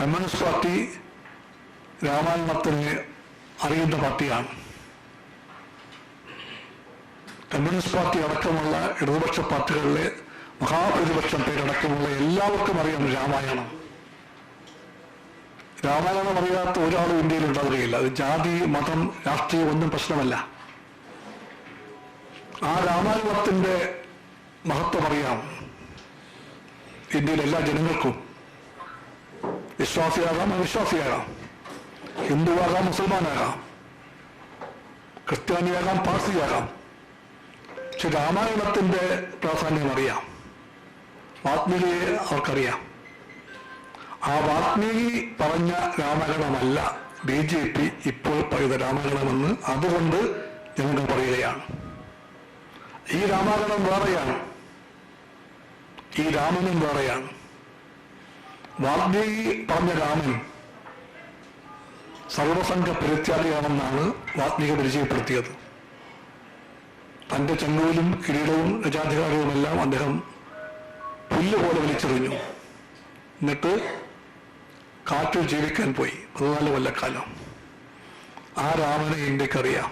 Communist party രാമായണത്തിന് അറിയുന്ന പാർട്ടിയാണ്. Communist party അടക്കമുള്ള ഇടതുപക്ഷ പാർട്ടികളിലെ മഹാഭൂരിപക്ഷം പേരടക്കമുള്ള എല്ലാവർക്കും അറിയാം രാമായണം. രാമായണം അറിയാത്ത ഒരാളും ഇന്ത്യയിൽ ഉണ്ടാവുകയില്ല. അത് ജാതി മതം രാഷ്ട്രീയം ഒന്നും പ്രശ്നമല്ല. ആ രാമായണത്തിന്റെ മഹത്വം അറിയാം. ഇന്ത്യയിലെ എല്ലാ ജനങ്ങൾക്കും. വിശ്വാസിയാകാം അവിശ്വാസിയാകാം ഹിന്ദുവാകാം മുസൽമാനാകാം. ക്രിസ്ത്യാനിയാകാം പാർസിയാകാം. പക്ഷെ രാമായണത്തിന്റെ പ്രാധാന്യം അറിയാം. വാത്മീകിയെ അവർക്കറിയാം. ആ വാത്മീകി പറഞ്ഞ രാമായണമല്ല ബി ജെ പി ഇപ്പോൾ പറയുന്ന രാമായണമെന്ന് അതുകൊണ്ട് ഞങ്ങൾ പറയുകയാണ്. ഈ രാമായണം വേറെയാണ്. ഈ രാമനും വേറെയാണ്. വാൽമീകി പറഞ്ഞ രാമൻ സർവസംഘ പരിത്യാഗിയാണെന്നാണ് വാൽമീകി പരിചയപ്പെടുത്തിയത്. തന്റെ ചെങ്കോലും കിരീടവും രജാധികാരവുമെല്ലാം അദ്ദേഹം പുല്ല് പോലെ വലിച്ചെറിഞ്ഞു. എന്നിട്ട് കാറ്റിൽ ജീവിക്കാൻ പോയി. പതിനാല് കൊല്ലക്കാലം ആ രാമനെ ഇന്ത്യക്കറിയാം.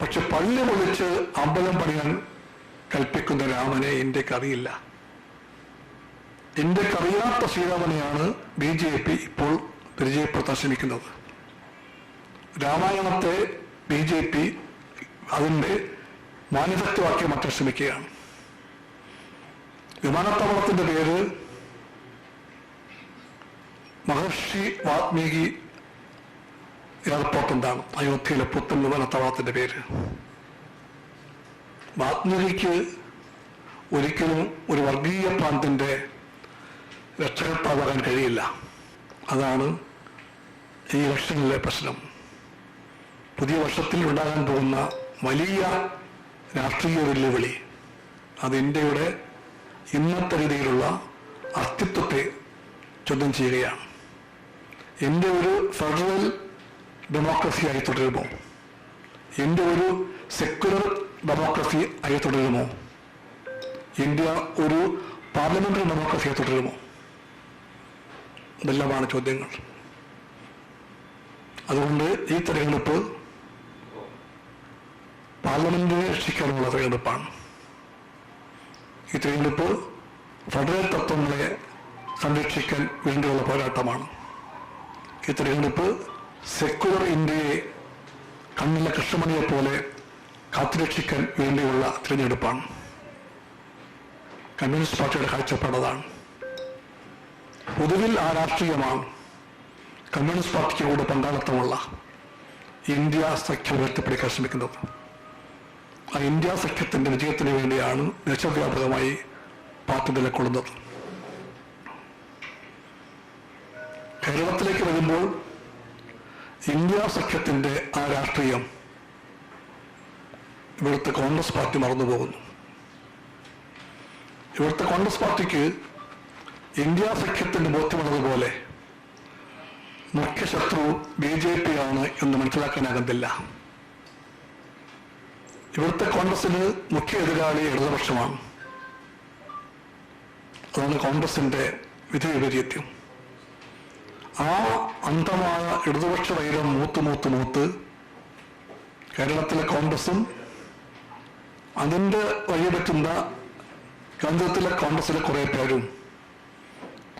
പക്ഷെ പള്ളി പൊളിച്ച് അമ്പലം പണിയാൻ കൽപ്പിക്കുന്ന രാമനെ ഇന്ത്യയ്ക്ക് അറിയില്ല ഇന്ത്യക്കറിയാത്ത സീതാമണിയാണ് ബി ജെ പി ഇപ്പോൾ പരിചയപ്പെടുത്താൻ ശ്രമിക്കുന്നത്. രാമായണത്തെ ബി ജെ പി അതിന്റെ മാനിതത്വമാക്കി മാറ്റാൻ ശ്രമിക്കുകയാണ്. വിമാനത്താവളത്തിന്റെ പേര് മഹർഷി വാത്മീകി എയർപോർട്ട് എന്താണ് അയോധ്യയിലെ പുത്തൻ വിമാനത്താവളത്തിന്റെ പേര്. വാത്മീകിക്ക് ഒരിക്കലും ഒരു വർഗീയ പ്രാന്തിന്റെ രക്ഷകർത്താവാകാൻ കഴിയില്ല. അതാണ് ഈ ഇലക്ഷനിലെ പ്രശ്നം. പുതിയ വർഷത്തിൽ ഉണ്ടാകാൻ പോകുന്ന വലിയ രാഷ്ട്രീയ വെല്ലുവിളി അത് ഇന്ത്യയുടെ ഇന്നത്തെ രീതിയിലുള്ള അസ്തിത്വത്തെ ചോദ്യം ചെയ്യുകയാണ്. ഇന്ത്യ ഒരു ഫെഡറൽ ഡെമോക്രസി ആയി തുടരുമോ? ഇന്ത്യ ഒരു സെക്യുലർ ഡെമോക്രസി ആയി തുടരുമോ? ഇന്ത്യ ഒരു പാർലമെന്ററി ഡെമോക്രസി ആയി തുടരുമോ? ഇതെല്ലാമാണ് ചോദ്യങ്ങൾ. അതുകൊണ്ട് ഈ തെരഞ്ഞെടുപ്പ് പാർലമെന്റിനെ രക്ഷിക്കാനുള്ള തെരഞ്ഞെടുപ്പാണ്. ഈ തെരഞ്ഞെടുപ്പ് ഫെഡറൽ തത്വങ്ങളെ സംരക്ഷിക്കാൻ വേണ്ടിയുള്ള പോരാട്ടമാണ്. ഈ തെരഞ്ഞെടുപ്പ് സെക്യുലർ ഇന്ത്യയെ കണ്ണിലെ കൃഷ്ണമണിയെ പോലെ കാത്തുരക്ഷിക്കാൻ വേണ്ടിയുള്ള തിരഞ്ഞെടുപ്പാണ്. കമ്മ്യൂണിസ്റ്റ് പാർട്ടിയുടെ കാഴ്ചപ്പാടതാണ് പൊതുവിൽ ആ രാഷ്ട്രീയമാണ് കമ്മ്യൂണിസ്റ്റ് പാർട്ടിക്ക് കൂടെ പങ്കാളിത്തമുള്ള ഇന്ത്യ സഖ്യം ഉയർത്തിപ്പിടിക്കാൻ ശ്രമിക്കുന്നത്. ആ ഇന്ത്യ സഖ്യത്തിന്റെ വിജയത്തിന് വേണ്ടിയാണ് ദേശവ്യാപകമായി പാർട്ടി നിലക്കൊള്ളുന്നത് കേരളത്തിലേക്ക് വരുമ്പോൾ ഇന്ത്യ സഖ്യത്തിന്റെ ആ രാഷ്ട്രീയം ഇവിടുത്തെ കോൺഗ്രസ് പാർട്ടി മറന്നുപോകുന്നു. ഇവിടുത്തെ കോൺഗ്രസ് പാർട്ടിക്ക് ഇന്ത്യ സഖ്യത്തിന്റെ ബോധ്യമുള്ളതുപോലെ മുഖ്യ ശത്രു ബി ജെ പി ആണ് എന്ന് മനസ്സിലാക്കാനാകുന്നില്ല ഇവിടുത്തെ കോൺഗ്രസിന് മുഖ്യ എതിരാളി ഇടതുപക്ഷമാണ്. അതാണ് കോൺഗ്രസിന്റെ വിധി വിപരീത്യം. ആ അന്ധമായ ഇടതുപക്ഷ വൈരം മൂത്ത് മൂത്ത് മൂത്ത് കേരളത്തിലെ കോൺഗ്രസും അതിന്റെ വഴിപറ്റുന്ന കേന്ദ്രത്തിലെ കോൺഗ്രസിലെ കുറേ പേരും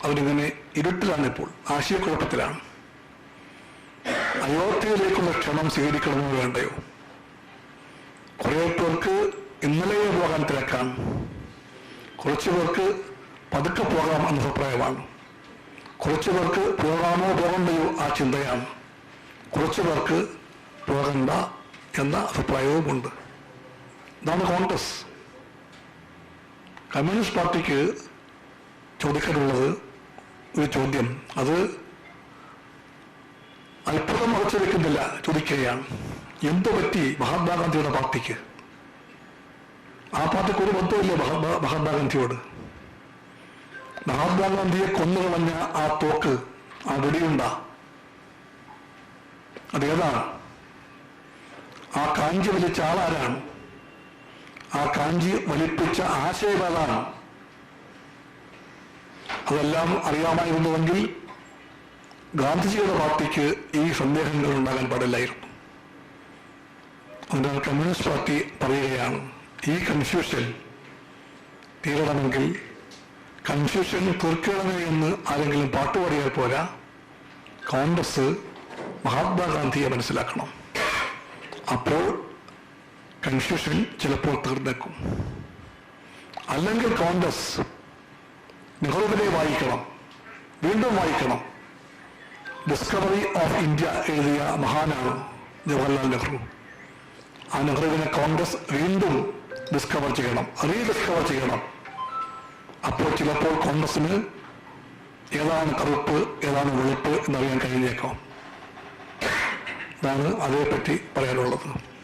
അവരിങ്ങനെ ഇരുട്ടിലാണ് ഇപ്പോൾ ആശയക്കുഴപ്പത്തിലാണ്. അയോധ്യയിലേക്കുള്ള ക്ഷണം സ്വീകരിക്കണമെന്ന് വേണ്ടയോ? കുറെ പേർക്ക് ഇന്നലെയെ പോകാൻ തിരക്കാണ്. കുറച്ചു പേർക്ക് പതുക്കെ പോകാം എന്ന അഭിപ്രായമാണ്. കുറച്ചു പേർക്ക് പോകാമോ പോകണ്ടയോ ആ ചിന്തയാണ്. കുറച്ചു പേർക്ക് പോകണ്ട എന്ന അഭിപ്രായവുമുണ്ട്. ഇതാണ് കോൺഗ്രസ്. കമ്മ്യൂണിസ്റ്റ് പാർട്ടിക്ക് ചോദിക്കാനുള്ളത് ഒരു ചോദ്യം. അത് അത്ഭുതം മറച്ചു വെക്കുന്നില്ല ചോദിക്കുകയാണ്. എന്തു പറ്റി മഹാത്മാഗാന്ധിയുടെ പാർട്ടിക്ക്? ആ പാർട്ടിക്ക് ഒരു ബന്ധമില്ല മഹാത്മാ മഹാത്മാഗാന്ധിയോട്. മഹാത്മാഗാന്ധിയെ കൊന്നുകളഞ്ഞ ആ തോക്ക് ആ വെടിയുണ്ട അതേതാണ് ആ കാഞ്ചി വലിച്ച ആളാരാണ്? ആ കാഞ്ചി വലിപ്പിച്ച ആശയം ഏതാണ്? അതെല്ലാം അറിയാമായിരുന്നുവെങ്കിൽ ഗാന്ധിജിയുടെ പാർട്ടിക്ക് ഈ സന്ദേഹങ്ങൾ ഉണ്ടാകാൻ പാടില്ലായിരുന്നു. അതിനാൽ കമ്മ്യൂണിസ്റ്റ് പാർട്ടി പറയുകയാണ് ഈ കൺഫ്യൂഷൻ തീരണമെങ്കിൽ കൺഫ്യൂഷൻ തീർക്കണമേ എന്ന് ആരെങ്കിലും പാട്ടുപാടിയാൽ പോരാ? കോൺഗ്രസ് മഹാത്മാഗാന്ധിയെ മനസ്സിലാക്കണം. അപ്പോൾ കൺഫ്യൂഷൻ ചിലപ്പോൾ തീർന്നേക്കും. അല്ലെങ്കിൽ കോൺഗ്രസ് നെഹ്റുവിനെ വായിക്കണം. വീണ്ടും വായിക്കണം. ഡിസ്കവറി ഓഫ് ഇന്ത്യ എഴുതിയ മഹാനാണ് ജവഹർലാൽ നെഹ്റു. ആ നെഹ്റുവിനെ കോൺഗ്രസ് വീണ്ടും ഡിസ്കവർ ചെയ്യണം റീഡിസ്കവർ ചെയ്യണം. അപ്പോൾ ചിലപ്പോൾ കോൺഗ്രസിന് ഏതാണ് കറുപ്പ് ഏതാണ് വെളുപ്പ് എന്നറിയാൻ കഴിഞ്ഞേക്കാം. ഇതാണ് അതേപ്പറ്റി പറയാനുള്ളത്.